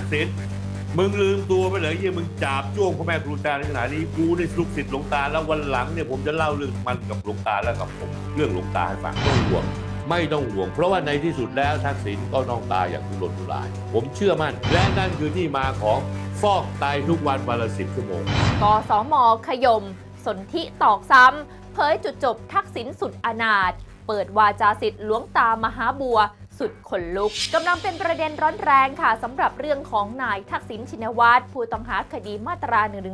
ทักษิณมึงลืมตัวไปเลยยี่มึงจับจ้วงพ่อแม่ครูอาจารย์ในขณะนี้กูนี่ลูกศิษย์หลวงตาแล้ววันหลังเนี่ยผมจะเล่าเรื่องมันกับหลวงตาแล้วกับผมเรื่องหลวงตาให้ฟังไม่ต้องห่วงไม่ต้องห่วง เพราะว่าในที่สุดแล้วทักษิณก็ต้องตายอย่างทุรนทุราย ผมเชื่อมั่น และนั่นคือที่มาของฟอกไตทุกวันวันละสิบชั่วโมงกสมขยม สนธิตอกซ้ำเผยจุดจบทักษิณสุดอนาถเปิดวาจาสิทธิ์หลวงตามหาบัว สุดขนลุกกำลังเป็นประเด็นร้อนแรงค่ะสำหรับเรื่องของนายทักษิณชินวัตรผู้ต้องหาคดีมาตรา1นึ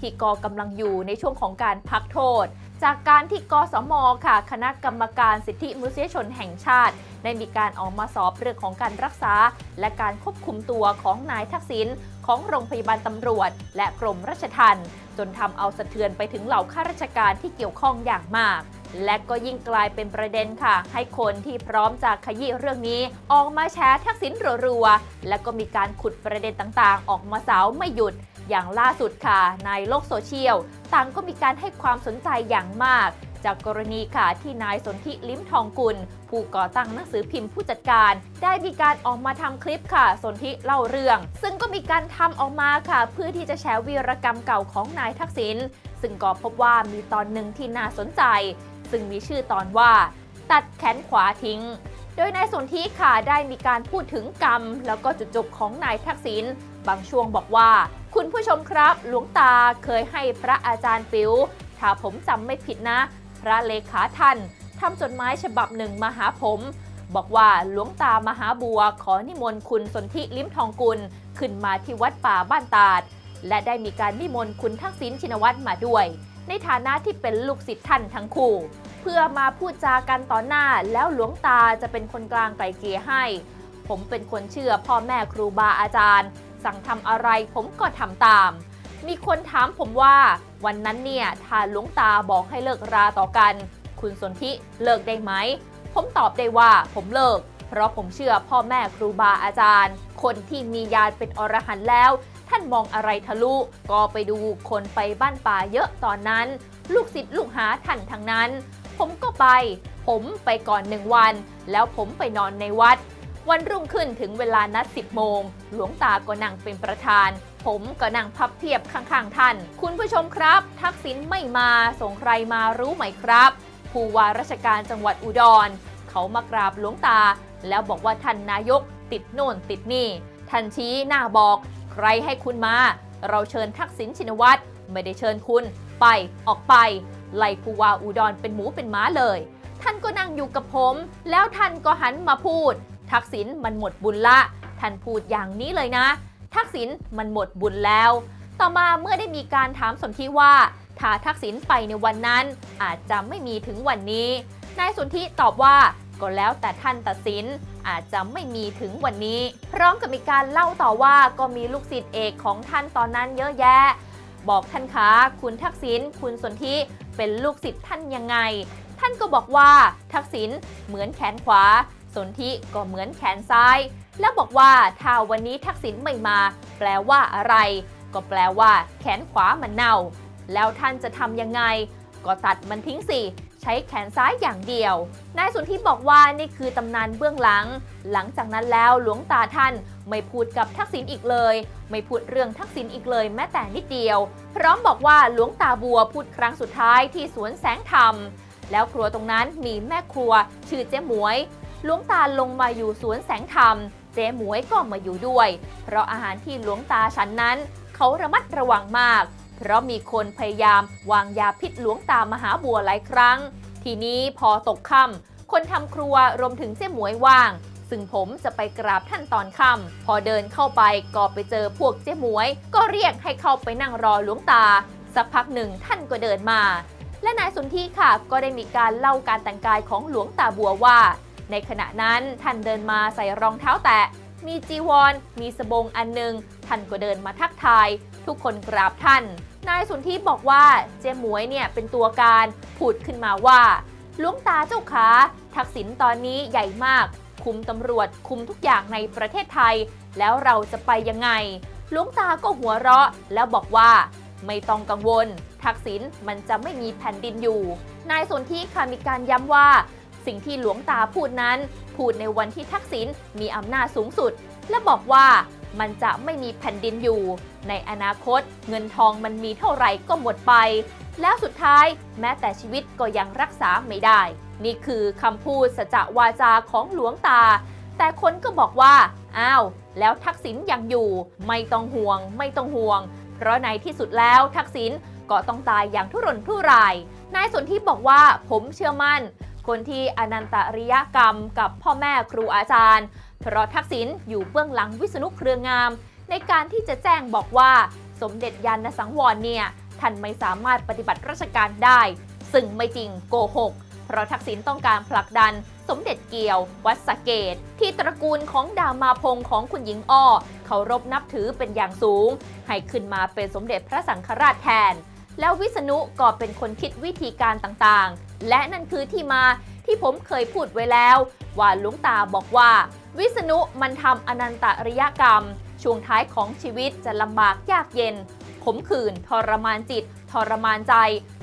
ที่กกำลังอยู่ในช่วงของการพักโทษ จากการที่กสมค่ะ คณะกรรมการสิทธิมนุษยชนแห่งชาติ ได้มีการออกมาสอบเรื่องของการรักษา และการควบคุมตัวของนายทักษิณของโรงพยาบาลตำรวจ และกรมราชทัณฑ์จนทำเอาสะเทือนไปถึงเหล่าข้าราชการที่เกี่ยวข้องอย่างมาก และก็ยิ่งกลายเป็นประเด็นค่ะ ให้คนที่พร้อมจะขยี้เรื่องนี้ ออกมาแชร์ทักษิณรัวๆ และก็มีการขุดประเด็นต่างๆ ออกมาสาวไม่หยุด อย่างล่าสุดค่ะ ในโลกโซเชียล ต่างก็มีการให้ความสนใจอย่างมากจากกรณีค่ะที่นายสนธิลิ้มทองกุล ผู้ก่อตั้งหนังสือพิมพ์ผู้จัดการ ได้มีการออกมาทำคลิปค่ะ สนธิเล่าเรื่อง ซึ่งก็มีการทำออกมาค่ะ เพื่อที่จะแชร์วีรกรรมเก่าของนายทักษิณซึ่งก็พบว่ามีตอนหนึ่งที่น่าสนใจ ซึ่งมีชื่อตอนว่า ตัดแขนขวาทิ้ง โดยนายสนธิค่ะได้มีการพูดถึงกรรม แล้วก็จุดจบของนายทักษิณบางช่วงบอกว่า คุณผู้ชมครับ หลวงตาเคยให้พระอาจารย์ปิ๋วถ้าผมจำไม่ผิดนะ พระเลขาท่านทำจดหมายฉบับหนึ่งมาหาผม บอกว่าหลวงตามหาบัวขอนิมนต์คุณสนธิลิ้มทองกุลขึ้นมาที่วัดป่าบ้านตาด และได้มีการนิมนต์คุณทักษิณชินวัตรมาด้วย ในฐานะที่เป็นลูกศิษย์ท่านทั้งคู่ เพื่อมาพูดจากันต่อหน้าแล้วหลวงตาจะเป็นคนกลางไกลเกลี่ยให้ ผมเป็นคนเชื่อพ่อแม่ครูบาอาจารย์ สั่งทำอะไรผมก็ทำตาม มีคนถามผมว่า วันนั้นเนี่ยถ้าหลวงตาบอกให้เลิกราต่อกัน คุณสนธิเลิกได้ไหม ผมตอบได้ว่าผมเลิก เพราะผมเชื่อพ่อแม่ครูบาอาจารย์ คนที่มีญาณเป็นอรหันต์แล้ว ท่านมองอะไรทะลุ ก็ไปดูคนไปบ้านป่าเยอะตอนนั้น ลูกศิษย์ลูกหาท่านทั้งนั้น ผมก็ไป ผมไปก่อนหนึ่งวัน แล้วผมไปนอนในวัด วันรุ่งขึ้นถึงเวลานัด 10 โมง หลวงตาก็นั่งเป็นประธาน ผมก็นั่งพับเพียบข้างๆท่าน คุณผู้ชมครับ ทักษิณไม่มาส่งใครมารู้ไหมครับ ผู้ว่าราชการจังหวัดอุดร เขามากราบหลวงตา แล้วบอกว่าท่านนายกติดโน่นติดนี่ท่านชี้หน้าบอก ใครให้คุณมา เราเชิญทักษิณชินวัตรไม่ได้เชิญคุณ ไปออกไป ไล่ผู้ว่าอุดรเป็นหมูเป็นม้าเลย ท่านก็นั่งอยู่กับผม แล้วท่านก็หันมาพูด ทักษิณมันหมดบุญละ ท่านพูดอย่างนี้เลยนะ ทักษิณมันหมดบุญแล้ว ต่อมาเมื่อได้มีการถามสนธิว่าถ้าทักษิณไปในวันนั้น อาจจะไม่มีถึงวันนี้นายสนธิตอบว่าก็แล้วแต่ท่านตัดสิน อาจจะไม่มีถึงวันนี้ พร้อมกับมีการเล่าต่อว่าก็มีลูกศิษย์เอกของท่านตอนนั้นเยอะแยะ บอกท่านคะคุณทักษิณคุณสนธิเป็นลูกศิษย์ท่านยังไง ท่านก็บอกว่าทักษิณเหมือนแขนขวา สนธิก็เหมือนแขนซ้าย แล้วบอกว่าถ้าวันนี้ทักษิณไม่มา แปลว่าอะไร ก็แปลว่า แขนขวามันเน่า แล้วท่านจะทำยังไง ก็ตัดมันทิ้งสิ ใช้แขนซ้ายอย่างเดียว นายสุนธิบอกว่านี่คือตำนานเบื้องหลัง หลังจากนั้นแล้วหลวงตาท่านไม่พูดกับทักษิณอีกเลย ไม่พูดเรื่องทักษิณอีกเลยแม้แต่นิดเดียว พร้อมบอกว่าหลวงตาบัวพูดครั้งสุดท้ายที่สวนแสงธรรม แล้วครัวตรงนั้นมีแม่ครัว ชื่อเจ๊หมวยหลวงตาลงมาอยู่สวนแสงธรรม เจ๊หมวยก็มาอยู่ด้วย เพราะอาหารที่หลวงตาฉันนั้น เขาระมัดระวังมาก เพราะมีคนพยายามวางยาพิษหลวงตามหาบัวหลายครั้ง ทีนี้พอตกค่ำคนทำครัวรวมถึงเจ๊หมวยว่าง ซึ่งผมจะไปกราบท่านตอนค่ำพอเดินเข้าไปก็ไปเจอพวกเจ๊หมวย ก็เรียกให้เข้าไปนั่งรอหลวงตา สักพักหนึ่งท่านก็เดินมา และนายสนธิค่ะก็ได้มีการเล่าการแต่งกายของหลวงตาบัวว่า ในขณะนั้นท่านเดินมาใส่รองเท้าแตะมีจีวร มีสบงอันหนึ่งท่านก็เดินมาทักทาย ทุกคนกราบท่าน นายสุนทิบอกว่าเจมวยเนี่ยเป็นตัวการพูดขึ้นมาว่าหลวงตาเจ้าขาทักษิณตอนนี้ใหญ่มาก คุมตำรวจคุมทุกอย่างในประเทศไทย แล้วเราจะไปยังไงหลวงตาก็หัวเราะ แล้วบอกว่า ไม่ต้องกังวล ทักษิณมันจะไม่มีแผ่นดินอยู่ นายสนธิค่ะมีการย้ำว่า สิ่งที่หลวงตาพูดนั้น พูดในวันที่ทักษิณมีอำนาจสูงสุด และบอกว่า มันจะไม่มีแผ่นดินอยู่ ในอนาคต เงินทองมันมีเท่าไหร่ก็หมดไป แล้วสุดท้ายแม้แต่ชีวิตก็ยังรักษาไม่ได้ นี่คือคำพูดสัจวาจาของหลวงตา แต่คนก็บอกว่า อ้าว แล้วทักษิณยังอยู่ ไม่ต้องห่วง ไม่ต้องห่วง เพราะในที่สุดแล้วทักษิณก็ต้องตายอย่างทุรนทุราย นายสนธิบอกว่าผมเชื่อมั่น คนที่อนันตริยกรรมกับพ่อแม่ครูอาจารย์ เพราะทักษิณอยู่เบื้องหลังวิษณุเครืองาม ในการที่จะแจ้งบอกว่าสมเด็จยานสังวรเนี่ยท่านไม่สามารถปฏิบัติราชการได้ ซึ่งไม่จริงโกหก เพราะทักษิณต้องการผลักดัน สมเด็จเกี่ยว วัดสเกต ที่ตระกูลของดามาพงของคุณหญิงอ้อเคารพนับถือเป็นอย่างสูง ให้ขึ้นมาเป็นสมเด็จพระสังฆราชแทน แล้ววิษณุก็เป็นคนคิดวิธีการต่างๆ และนั่นคือที่มา ที่ผมเคยพูดไว้แล้ว ว่าหลวงตาบอกว่า วิษณุมันทำอนันตริยกรรม ช่วงท้ายของชีวิตจะลำบากยากเย็น ขมขื่นทรมานจิต ทรมานใจ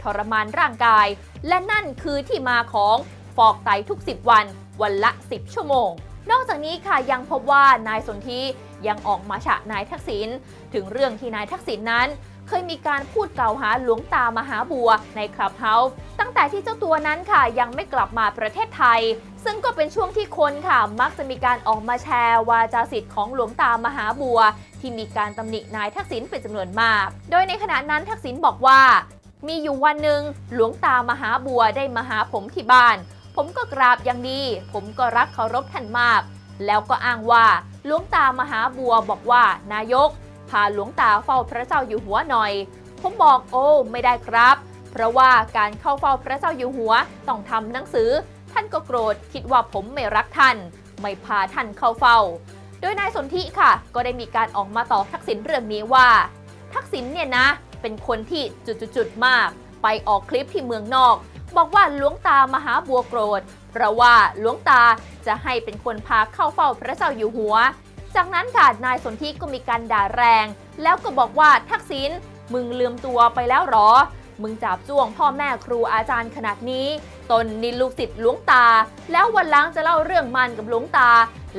ทรมานร่างกาย และนั่นคือที่มาของฟอกไตทุก 10 วัน วันละ 10 ชั่วโมง นอกจากนี้ค่ะยังพบว่านายสนธิยังออกมาฉะนายทักษิณถึงเรื่องที่นายทักษิณนั้น เคยมีการพูดกล่าวหาหลวงตามหาบัวในคลับเฮาส์ตั้งแต่ที่เจ้าตัวนั้นค่ะยังไม่กลับมาประเทศไทย ซึ่งก็เป็นช่วงที่คนค่ะมักจะมีการออกมาแชร์วาจาสิทธิ์ของหลวงตามหาบัว ที่มีการตำหนินายทักษิณเป็นจำนวนมาก โดยในขณะนั้นทักษิณบอกว่า มีอยู่วันหนึ่งหลวงตามหาบัวได้มาหาผมที่บ้าน ผมก็กราบอย่างดี ผมก็รักเคารพท่านมาก แล้วก็อ้างว่าหลวงตามหาบัวบอกว่านายก พาหลวงตาเฝ้าพระเจ้าอยู่หัวหน่อย ผมบอกโอ้ไม่ได้ครับ เพราะว่าการเข้าเฝ้าพระเจ้าอยู่หัวต้องทำหนังสือ ท่านก็โกรธคิดว่าผมไม่รักท่าน ไม่พาท่านเข้าเฝ้า โดยนายสนธิค่ะ ก็ได้มีการออกมาต่อทักษิณเรื่องนี้ว่า ทักษิณเนี่ยนะ เป็นคนที่จุดๆๆมาก ไปออกคลิปที่เมืองนอก บอกว่าหลวงตามหาบัวโกรธ เพราะว่าหลวงตาจะให้เป็นคนพาเข้าเฝ้าพระเจ้าอยู่หัว จากนั้นค่ะนายสนธิก็มีการด่าแรง แล้วก็บอกว่าทักษิณมึงลืมตัวไปแล้วหรอ มึงจับจ้วงพ่อแม่ครูอาจารย์ขนาดนี้ ตนนี่ลูกศิษย์หลวงตา แล้ววันหลังจะเล่าเรื่องมันกับหลวงตา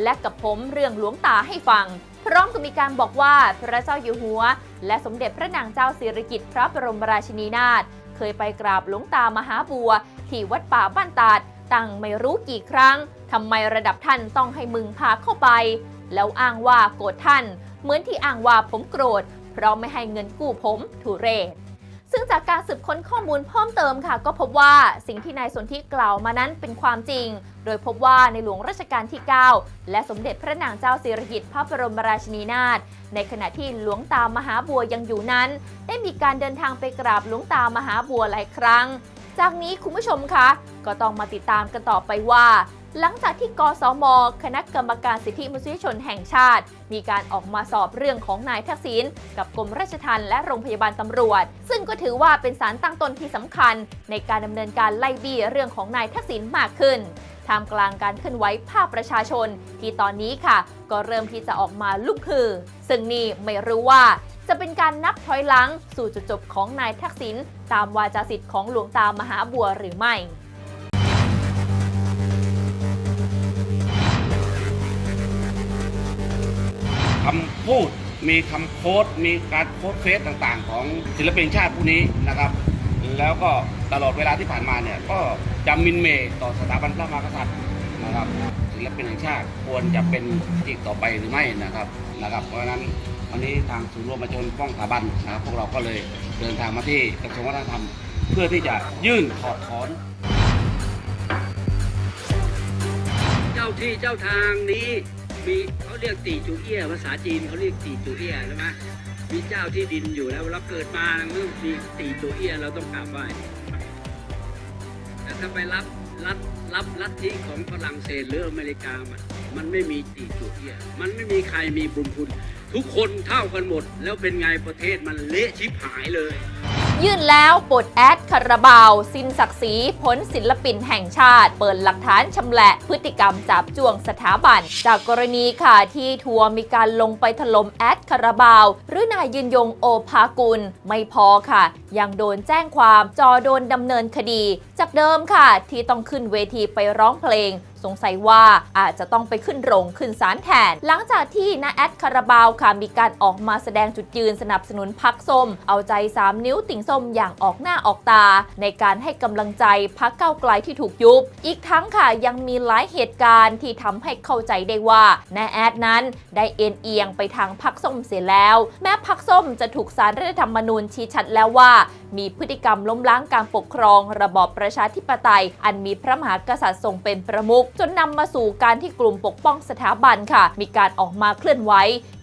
และกับผมเรื่องหลวงตาให้ฟัง พร้อมกับมีการบอกว่าพระเจ้าอยู่หัว และสมเด็จพระนางเจ้าสิริกิติ์พระบรมราชินีนาถเคยไปกราบหลวงตามหาบัว ที่วัดป่าบ้านตาดตั้งไม่รู้กี่ครั้งทำไมระดับท่านต้องให้มึงพาเข้าไป แล้วอ้างว่าโกรธท่าน เหมือนที่อ้างว่าผมโกรธ เพราะไม่ให้เงินกู้ผมทุเรศซึ่งจากการสืบค้นข้อมูลเพิ่มเติมค่ะ ก็พบว่าสิ่งที่นายสนธิกล่าวมานั้นเป็นความจริง โดยพบว่าในหลวงรัชกาลที่ 9 และสมเด็จพระนางเจ้าสิริกิติ์พระบรมราชินีนาถในขณะที่หลวงตามหาบัวยังอยู่นั้น ได้มีการเดินทางไปกราบหลวงตามหาบัวหลายครั้ง จากนี้คุณผู้ชมคะก็ต้องมาติดตามกันต่อไปว่า หลังจากที่กสม คณะกรรมการสิทธิมนุษยชนแห่งชาติ มีการออกมาสอบเรื่องของนายทักษิณกับกรมราชทัณฑ์และโรงพยาบาลตำรวจ ซึ่งก็ถือว่าเป็นสารตั้งต้นที่สำคัญ ในการดำเนินการไล่บี้เรื่องของนายทักษิณมากขึ้นท่ามกลางการเคลื่อนไหวภาพประชาชน ที่ตอนนี้ค่ะ ก็เริ่มที่จะออกมาลุกคือ ซึ่งนี่ไม่รู้ว่า จะเป็นการนับถอยหลังสู่จุดจบของนายทักษิณตามวาจาสิทธิ์ของหลวงตามหาบัวหรือไม่ พูด มีคำโค้ดมีการโค้ดเฟซต่างๆ ของศิลปินชาติผู้นี้นะครับ แล้วก็ตลอดเวลาที่ผ่านมาเนี่ยก็จะมินเมย์ต่อสถาบันพระมหากษัตริย์นะครับศิลปินแห่งชาติควรจะเป็นอีกต่อไปหรือไม่นะครับนะครับ เพราะฉะนั้นวันนี้ทางศูนย์รวมประชาชนป้องสถาบันนะครับพวกเราก็เลยเดินทางมาที่กระทรวงวัฒนธรรม เพื่อที่จะยื่นถอดถอน เจ้าที่เจ้าทางนี้มี เรียกตีจูเอียภาษาจีนเขาเรียกตีจูเอียใช่ไหมมีเจ้าที่ดินอยู่แล้วเราเกิดมามันต้องมีตีจูเอียเราต้องกราบไหว้แต่ถ้าไปรับรับรับลัทธิของฝรั่งเศสหรืออเมริกามันมันไม่มีตีจูเอียมันไม่มีใครมีบุญคุณ ทุกคนเท่ากันหมด แล้วเป็นไงประเทศมันเละชิบหายเลย ยื่นแล้วปลดแอดคาราบาว สินศักดิ์ศรีพ้นศิลปินแห่งชาติ เปิดหลักฐานชำแหละพฤติกรรมจับจ้วงสถาบัน จากกรณีค่ะที่ทัวร์มีการลงไปถล่มแอดคาราบาว หรือนายยืนยงโอภากุล ไม่พอค่ะ ยังโดนแจ้งความจอโดนดำเนินคดี จากเดิมค่ะ ที่ต้องขึ้นเวทีไปร้องเพลง สงสัยว่าอาจจะต้องไปขึ้นโรงขึ้นศาลแทน หลังจากที่นาแอดคาราบาวค่ะมีการออกมาแสดงจุดยืนสนับสนุนพักส้ม เอาใจ 3 นิ้วติ่งส้มอย่างออกหน้าออกตา ในการให้กำลังใจพักเก้าไกลที่ถูกยุบ อีกทั้งค่ะยังมีหลายเหตุการณ์ที่ทำให้เข้าใจได้ว่านาแอดนั้นได้เอ็นเอียงไปทางพักส้มเสียแล้ว แม้พักส้มจะถูกสารรัฐธรรมนูญชี้ชัดแล้วว่า มีพฤติกรรมล้มล้างการปกครอง ระบอบประชาธิปไตย อันมีพระมหากษัตริย์ทรงเป็นประมุขจนนำมาสู่การที่กลุ่มปกป้องสถาบันค่ะ มีการออกมาเคลื่อนไหว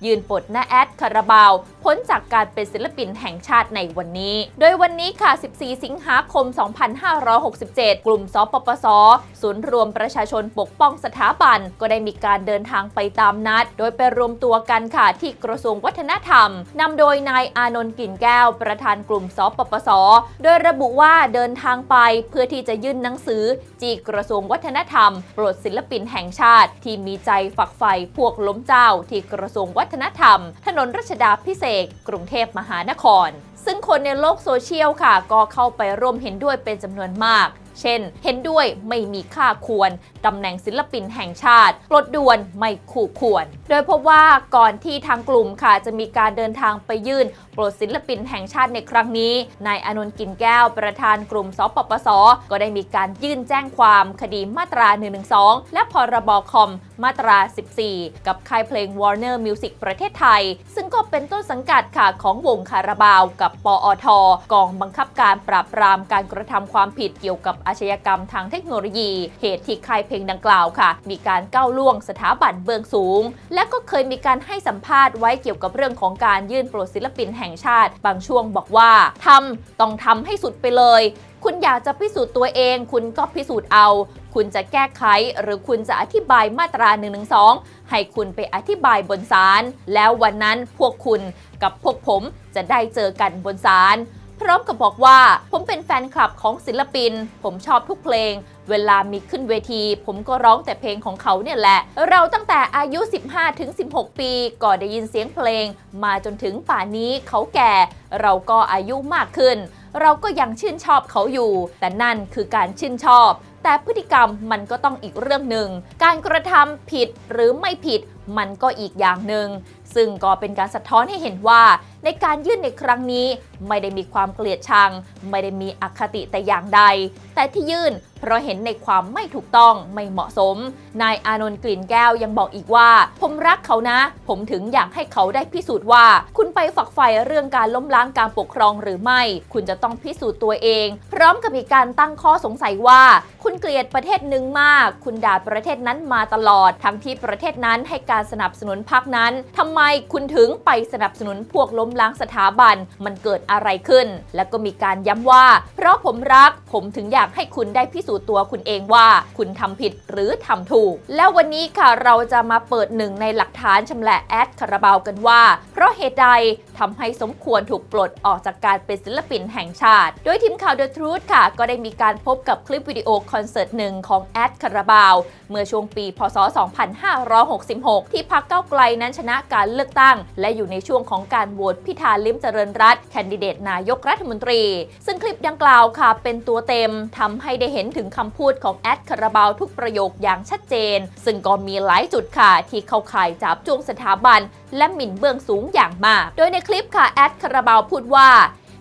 ยืนปลดหน้าแอดคาราบาว พ้นจากการเป็นศิลปินแห่งชาติในวันนี้ โดยวันนี้ค่ะ 14 สิงหาคม 2567 กลุ่มสปปส ศูนย์รวมประชาชนปกป้องสถาบัน ก็ได้มีการเดินทางไปตามนัด โดยไปรวมตัวกันค่ะที่กระทรวงวัฒนธรรมนำโดยนายอานนท์กิ่นแก้ว ประธานกลุ่มสปปส โดยระบุว่าเดินทางไปเพื่อที่จะยื่นหนังสือจีกระทรวงวัฒนธรรมปรดศิลปินแห่งชาติ ที่มีใจฝักใฝ่พวกล้มเจ้า ที่กระทรวงวัฒนธรรม ถนนรัชดาพิเศษกรุงเทพมหานคร ซึ่งคนในโลกโซเชียลค่ะ ก็เข้าไปร่วมเห็นด้วยเป็นจำนวนมาก เช่น เห็นด้วยไม่มีค่าควรตำแหน่งศิลปินแห่งชาติปลดด่วนไม่คู่ควร โดยพบว่าก่อนที่ทางกลุ่มค่ะจะมีการเดินทางไปยื่นปลดศิลปินแห่งชาติในครั้งนี้นายอนนท์กินแก้วประธานกลุ่มสปปส ก็ได้มีการยื่นแจ้งความคดีมาตรา 112 และพรบคอม มาตรา 14 กับค่ายเพลง Warner Music ประเทศไทย ซึ่งก็เป็นต้นสังกัดค่ะของวงคาราบาว กับปอท กองบังคับการปราบปรามการกระทำความผิดเกี่ยวกับอาชญากรรมทางเทคโนโลยี เหตุที่ค่ายเพลงดังกล่าวค่ะ มีการก้าวล่วงสถาบันเบื้องสูง และก็เคยมีการให้สัมภาษณ์ไว้เกี่ยวกับเรื่องของการยื่นโปรดศิลปินแห่งชาติ บางช่วงบอกว่าทำต้องทำให้สุดไปเลย คุณอยากจะพิสูจน์ตัวเอง คุณก็พิสูจน์เอา คุณจะแก้ไข หรือคุณจะอธิบายมาตรา1นึให้คุณไปอธิบายบนศาลแล้ววันนั้นพวกคุณกับพวกผมจะได้เจอกันบนศาลพร้อมกับบอกว่าผมเป็นแฟนคลับของศิลปิน ผมชอบทุกเพลง เวลามีขึ้นเวที ผมก็ร้องแต่เพลงของเขาเนี่ยแหละ เราตั้งแต่อายุ 15 ถึง 16 ปีก็ได้ยินเสียงเพลง มาจนถึงป่านนี้เขาแก่ เราก็อายุมากขึ้น เราก็ยังชื่นชอบเขาอยู่ แต่นั่นคือการชื่นชอบ แต่พฤติกรรมมันก็ต้องอีกเรื่องหนึ่ง การกระทำผิดหรือไม่ผิดมันก็อีกอย่างหนึ่ง ซึ่งก็เป็นการสะท้อนให้เห็นว่าในการยื่นในครั้งนี้ไม่ได้มีความเกลียดชัง ไม่ได้มีอคติแต่อย่างใด แต่ที่ยื่นเพราะเห็นในความไม่ถูกต้องไม่เหมาะสม นายอานนท์กลิ่นแก้วยังบอกอีกว่า ผมรักเขานะ ผมถึงอยากให้เขาได้พิสูจน์ว่า คุณไปฝักใฝ่เรื่องการล้มล้างการปกครองหรือไม่ คุณจะต้องพิสูจน์ตัวเอง พร้อมกับมีการตั้งข้อสงสัยว่า คุณเกลียดประเทศหนึ่งมาก คุณด่าประเทศนั้นมาตลอด ทั้งที่ประเทศนั้นให้การสนับสนุนพรรคนั้นทำไมคุณถึงไปสนับสนุนพวกล้มล้างสถาบันมันเกิดอะไรขึ้น แล้วก็มีการย้ำว่า เพราะผมรักผมถึงอยากให้คุณได้พิสูจน์ตัวคุณเองว่า คุณทำผิดหรือทำถูก แล้ววันนี้ค่ะเราจะมาเปิดหนึ่งในหลักฐานชำแหละแอดคาราบาวกันว่า เพราะเหตุใดทำให้สมควรถูกปลดออกจากการเป็นศิลปินแห่งชาติ โดยทีมข่าว The Truth ค่ะ ก็ได้มีการพบกับคลิปวิดีโอคอนเสิร์ตหนึ่งของแอดคาราบาว เมื่อช่วงปี พศ 2566 ที่พรรคเก้าไกลนั้นชนะการเลือกตั้ง และอยู่ในช่วงของการโหวตพิธาลิมเจริญรัตแคนดิเดตนายกรัฐมนตรี ซึ่งคลิปดังกล่าวค่ะเป็นตัวเต็มทำให้ได้เห็นถึงคำพูดของแอดคาราบาวทุกประโยคอย่างชัดเจน ซึ่งก็มีหลายจุดค่ะ ที่เข้าข่ายจับจ้วงสถาบัน และหมิ่นเบื้องสูงอย่างมาก โดยในคลิปค่ะแอดคาราบาวพูดว่า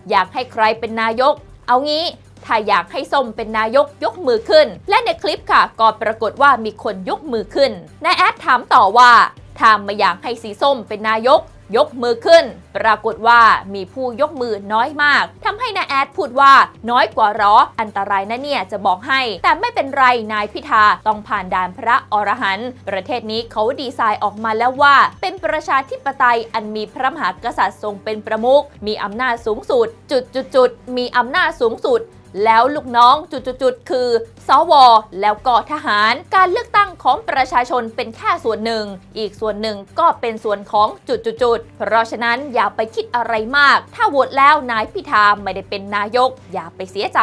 อยากให้ใครเป็นนายก เอางี้ถ้าอยากให้ส้มเป็นนายกยกมือขึ้น และในคลิปค่ะก็ปรากฏว่ามีคนยกมือขึ้นนายแอดถามต่อว่าถ้าไม่อยากให้สีส้มเป็นนายก ยกมือขึ้น ปรากฏว่ามีผู้ยกมือน้อยมากทำให้นายแอดพูดว่าน้อยกว่าหรออันตรายนะเนี่ยจะบอกให้ แต่ไม่เป็นไรนายพิธาต้องผ่านด่านพระอรหันต์ประเทศนี้เขาดีไซน์ออกมาแล้วว่า เป็นประชาธิปไตยอันมีพระมหากษัตริย์ทรงเป็นประมุขมีอำนาจสูงสุด จุดจุดจุดมีอำนาจสูงสุด แล้วลูกน้องจุดๆคือสวแล้วก็ทหาร การเลือกตั้งของประชาชนเป็นแค่ส่วนหนึ่ง อีกส่วนหนึ่งก็เป็นส่วนของจุดๆๆเพราะฉะนั้นอย่าไปคิดอะไรมาก ถ้าโหวตแล้วนายพิธาไม่ได้เป็นนายก อย่าไปเสียใจ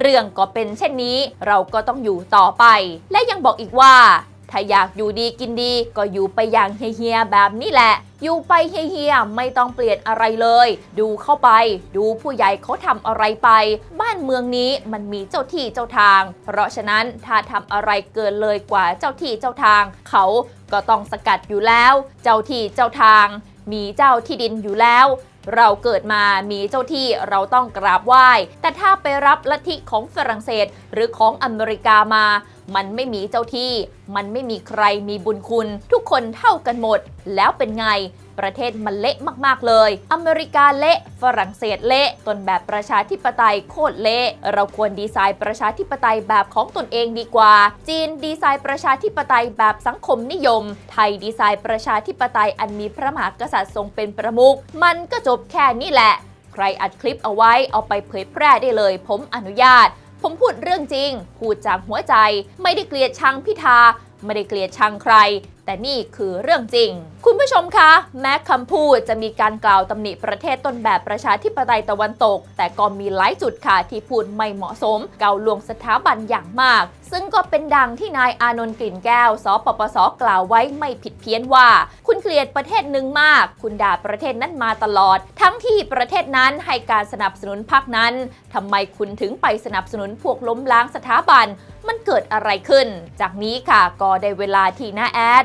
เรื่องก็เป็นเช่นนี้ เราก็ต้องอยู่ต่อไป และยังบอกอีกว่า ถ้าอยากอยู่ดีกินดี ก็อยู่ไปอย่างเฮียๆแบบนี้แหละ อยู่ไปเฮียๆไม่ต้องเปลี่ยนอะไรเลย ดูเข้าไป ดูผู้ใหญ่เขาทำอะไรไป บ้านเมืองนี้มันมีเจ้าที่เจ้าทาง เพราะฉะนั้นถ้าทำอะไรเกินเลยกว่าเจ้าที่เจ้าทาง เขาก็ต้องสกัดอยู่แล้ว เจ้าที่เจ้าทาง มีเจ้าที่ดินอยู่แล้วเราเกิดมามีเจ้าที่เราต้องกราบไหว้ แต่ถ้าไปรับลัทธิของฝรั่งเศสหรือของอเมริกามา มันไม่มีเจ้าที่ มันไม่มีใครมีบุญคุณ ทุกคนเท่ากันหมด แล้วเป็นไง ประเทศมันเละมากๆเลย อเมริกาเละ ฝรั่งเศสเละ ต้นแบบประชาธิปไตยโคตรเละ เราควรดีไซน์ประชาธิปไตยแบบของตนเองดีกว่า จีนดีไซน์ประชาธิปไตยแบบสังคมนิยม ไทยดีไซน์ประชาธิปไตยอันมีพระมหากษัตริย์ทรงเป็นประมุข มันก็จบแค่นี้แหละ ใครอัดคลิปเอาไว้เอาไปเผยแพร่ได้เลย ผมอนุญาต ผมพูดเรื่องจริง พูดจากหัวใจ ไม่ได้เกลียดชังพิธา ไม่ได้เกลียดชังใคร แต่นี่คือเรื่องจริง คุณผู้ชมคะ แม้คำพูดจะมีการกล่าวตำหนิประเทศต้นแบบประชาธิปไตยตะวันตก แต่ก็มีหลายจุดค่ะที่พูดไม่เหมาะสม เกาลวงสถาบันอย่างมาก ซึ่งก็เป็นดังที่นายอานนท์กลิ่นแก้ว สปปสกล่าวไว้ไม่ผิดเพี้ยนว่า คุณเกลียดประเทศหนึ่งมาก คุณด่าประเทศนั้นมาตลอด ทั้งที่ประเทศนั้นให้การสนับสนุนพรรคนั้นทำไมคุณถึงไปสนับสนุนพวกล้มล้างสถาบัน มันเกิดอะไรขึ้น จากนี้ค่ะก็ได้เวลาที่น้าแอด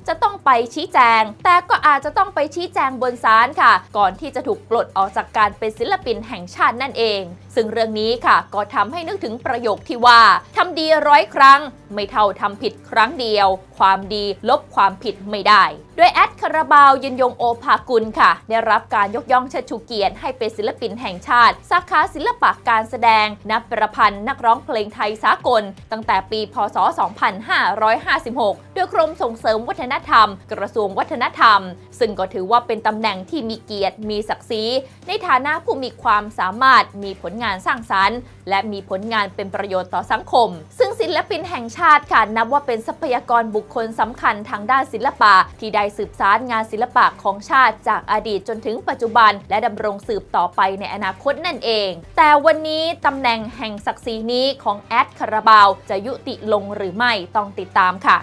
จะต้องไปชี้แจง แต่ก็อาจจะต้องไปชี้แจงบนศาลค่ะ ก่อนที่จะถูกปลดออกจากการเป็นศิลปินแห่งชาตินั่นเอง ซึ่งเรื่องนี้ค่ะ ก็ทำให้นึกถึงประโยคที่ว่าทำดีร้อยครั้ง ไม่เท่าทำผิดครั้งเดียว ความดีลบความผิดไม่ได้ โดยแอดคาราบาวยืนยงโอภากุลค่ะ ได้รับการยกย่องเชิดชูเกียรติให้เป็นศิลปินแห่งชาติ สาขาศิลปะการแสดง นักประพันธ์นักร้องเพลงไทยสากล ตั้งแต่ปี พศ 2556 โดยกรมส่งเสริมวัฒนธรรม กระทรวงวัฒนธรรม ซึ่งก็ถือว่าเป็นตำแหน่งที่มีเกียรติ มีศักดิ์ศรี ในฐานะผู้มีความสามารถ มีผลงานสร้างสรรค์ และมีผลงานเป็นประโยชน์ต่อสังคม ซึ่งศิลปินแห่งชาติค่ะนับว่าเป็นทรัพยากรบุคคลสำคัญทางด้านศิลปะ ที่ได้สืบสารงานศิลปะของชาติ จากอดีตจนถึงปัจจุบัน และดำรงสืบต่อไปในอนาคตนั่นเอง แต่วันนี้ตำแหน่งแห่งศักดิ์ศรีนี้ของแอดคาราบาวจะยุติลงหรือไม่ต้องติดตามค่ะ